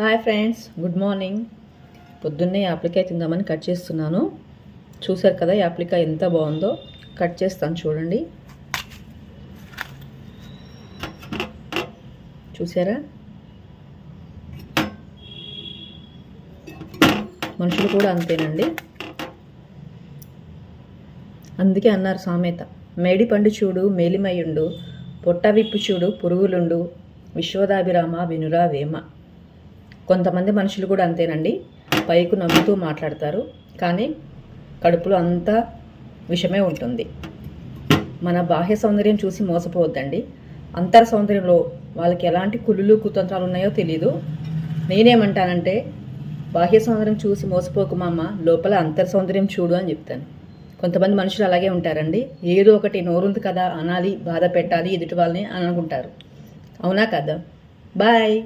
Hi friends good morning పొద్దున్నే యాప్లికాయ తిందామని cut చేస్తున్నాను. చూసారు కదా యాప్లికాయ ఎంత బాగుందో? కట్ చేస్తాను చూడండి. చూసారా? మనుషులు కూడా అంతేనండి. అందుకే అన్నారు సామెత మేడి పండు చూడు మేలిమయుండు పొట్ట విప్పు చూడు పురుగులుండు విశ్వదాభిరామ వినురా వేమ కొంతమంది మనుషులు కూడా అంతేనండి. పైకు నవ్వుతూ మాట్లాడతారు. కానీ కడుపులో అంతా విషమే ఉంటుంది. మన బాహ్య సౌందర్యం చూసి మోసపోవద్దండి. అంతర సౌందర్యంలో వాళ్ళకి ఎలాంటి కులులు కుతంత్రాలు ఉన్నాయో తెలీదు. నేనేమంటానంటే బాహ్య సౌందర్యం చూసి మోసపోకు మామ లోపల అంతర సౌందర్యం చూడు అని చెప్తాను. కొంతమంది మనుషులు అలాగే ఉంటారండి. ఏదో ఒకటి నోరుంది కదా అనాలి బాధ పెట్టాలి ఎదుటి వాళ్ళని అని అనుకుంటారు. అవునా కదా? బాయ్!